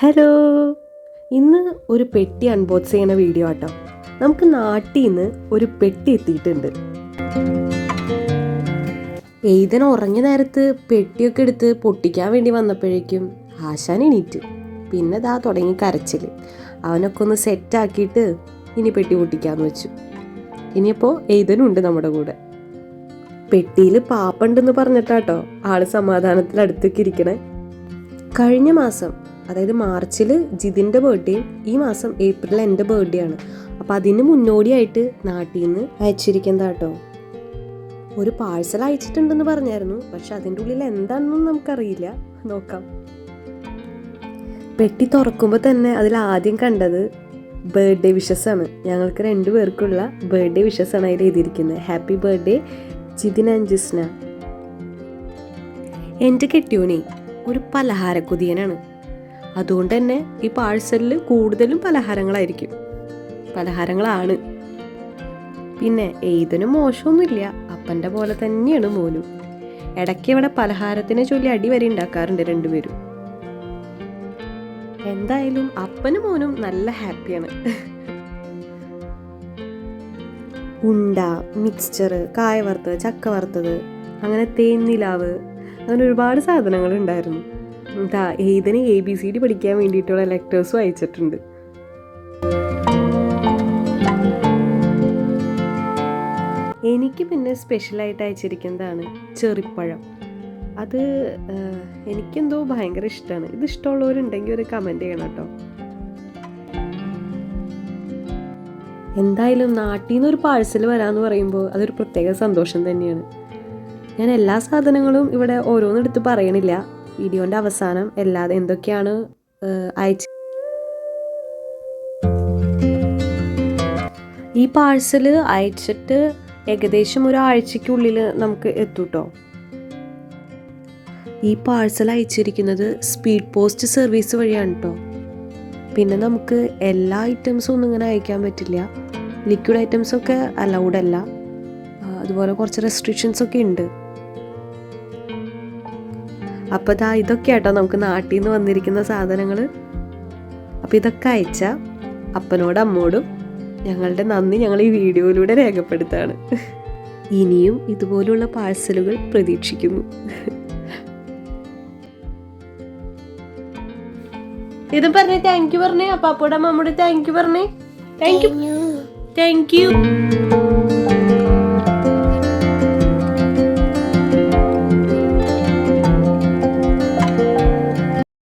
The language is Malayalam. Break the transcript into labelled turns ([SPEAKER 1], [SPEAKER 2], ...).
[SPEAKER 1] ഹലോ. ഇന്ന് ഒരു പെട്ടി അൺബോക്സ് ചെയ്യുന്ന വീഡിയോ ആട്ടോ. നമുക്ക് നാട്ടിൽ നിന്ന് ഒരു പെട്ടി എത്തിയിട്ടുണ്ട്. പെയ്തൻ ഉറങ്ങിയ നേരത്ത് പെട്ടിയൊക്കെ എടുത്ത് പൊട്ടിക്കാൻ വേണ്ടി വന്നപ്പോഴേക്കും ആശാൻ എണീറ്റ്. പിന്നെ ദാ തുടങ്ങി കരച്ചിൽ അവനൊക്കെ ഒന്ന് സെറ്റാക്കിയിട്ട് ഇനി പെട്ടി പൊട്ടിക്കാന്ന് വെച്ചു. ഇനിയിപ്പോൾ എയ്തനുണ്ട് നമ്മുടെ കൂടെ. പെട്ടിയിൽ പാപ്പുണ്ടെന്ന് പറഞ്ഞിട്ടാട്ടോ ആൾ സമാധാനത്തിൽ അടുത്തേക്ക് ഇരിക്കണേ. കഴിഞ്ഞ മാസം അതായത് മാർച്ചിൽ ജിതിന്റെ ബർത്ത്ഡേയും ഈ മാസം ഏപ്രിൽ എന്റെ ബർത്ത്ഡേ ആണ്. അപ്പം അതിന് മുന്നോടിയായിട്ട് നാട്ടിൽ നിന്ന് അയച്ചിരിക്കുന്നത് കേട്ടോ. ഒരു പാഴ്സൽ അയച്ചിട്ടുണ്ടെന്ന് പറഞ്ഞായിരുന്നു. പക്ഷെ അതിന്റെ ഉള്ളിൽ എന്താണെന്നും നമുക്കറിയില്ല. നോക്കാം. പെട്ടി തുറക്കുമ്പോൾ തന്നെ അതിൽ ആദ്യം കണ്ടത് ബർത്ത്ഡേ വിഷസ് ആണ്. ഞങ്ങൾക്ക് രണ്ടു പേർക്കുള്ള ബർത്ത്ഡേ വിഷസ് ആണ് അതിൽ എഴുതിയിരിക്കുന്നത്. Happy birthday Jithin and Jisna. എന്റെ കെട്ടിയോനെ ഒരു പലഹാരക്കുതിയനാണ്. അതുകൊണ്ട് തന്നെ ഈ പാഴ്സലിൽ കൂടുതലും പലഹാരങ്ങളായിരിക്കും. പലഹാരങ്ങളാണ്. പിന്നെ എയ്തനും മോശമൊന്നുമില്ല. അപ്പന്റെ പോലെ തന്നെയാണ് മോനും. ഇടയ്ക്ക് ഇവിടെ പലഹാരത്തിനെ ചൊല്ലി അടി വരെ ഉണ്ടാക്കാറുണ്ട് രണ്ടുപേരും. എന്തായാലും അപ്പനും മോനും നല്ല ഹാപ്പിയാണ്. ഉണ്ട മിക്സ്ചർ കായ വറുത്തത് ചക്ക വറുത്തത് അങ്ങനെ തേന്നിലാവ് അങ്ങനെ ഒരുപാട് സാധനങ്ങൾ ഉണ്ടായിരുന്നു. ഇതാ ഏതിന് എ ബി സി ഡി പഠിക്കാൻ വേണ്ടിയിട്ടുള്ള ലെക്ടേഴ്സും അയച്ചിട്ടുണ്ട്. എനിക്ക് പിന്നെ സ്പെഷ്യലായിട്ട് അയച്ചിരിക്കുന്നതാണ് ചെറിപ്പഴം. അത് എനിക്കെന്തോ ഭയങ്കര ഇഷ്ടമാണ് ഇത് ഇഷ്ടമുള്ളവരുണ്ടെങ്കിൽ ഒരു കമന്റ് ചെയ്യണം കേട്ടോ. എന്തായാലും നാട്ടിൽ നിന്ന് ഒരു പാഴ്സൽ വരാമെന്ന് പറയുമ്പോൾ അതൊരു പ്രത്യേക സന്തോഷം തന്നെയാണ്. ഞാൻ എല്ലാ സാധനങ്ങളും ഇവിടെ ഓരോന്നെടുത്ത് പറയണില്ല. വീഡിയോന്റെ അവസാനം എല്ലാ എന്തൊക്കെയാണ് അയച്ച ഈ പാഴ്സൽ അയച്ചിട്ട് ഏകദേശം ഒരാഴ്ചയ്ക്കുള്ളിൽ നമുക്ക് എത്തൂട്ടോ. ഈ പാഴ്സൽ അയച്ചിരിക്കുന്നത് സ്പീഡ് പോസ്റ്റ് സർവീസ് വഴിയാണ് കേട്ടോ പിന്നെ നമുക്ക് എല്ലാ ഐറ്റംസും ഒന്നും ഇങ്ങനെ അയക്കാൻ പറ്റില്ല. ലിക്വിഡ് ഐറ്റംസൊക്കെ അലൗഡ് അല്ല. അതുപോലെ കുറച്ച് റെസ്ട്രിക്ഷൻസ് ഒക്കെ ഉണ്ട്. അപ്പോൾ ഇതാ ഇതൊക്കെ ആട്ടോ നമുക്ക് നാട്ടിൽ നിന്ന് വന്നിരിക്കുന്ന സാധനങ്ങൾ അപ്പോൾ ഇതൊക്കെ അയച്ച അപ്പനോടും അമ്മോടും ഞങ്ങളുടെ നന്ദി ഞങ്ങൾ ഈ വീഡിയോയിലൂടെ രേഖപ്പെടുത്താണ്. ഇനിയും ഇതുപോലുള്ള പാഴ്സലുകൾ പ്രതീക്ഷിക്കുന്നു. ഇത് പറഞ്ഞേ താങ്ക് യു പറഞ്ഞേ അപ്പാപ്പോടെ അമ്മയുടെ താങ്ക് യു പറഞ്ഞേ. Thank you thank you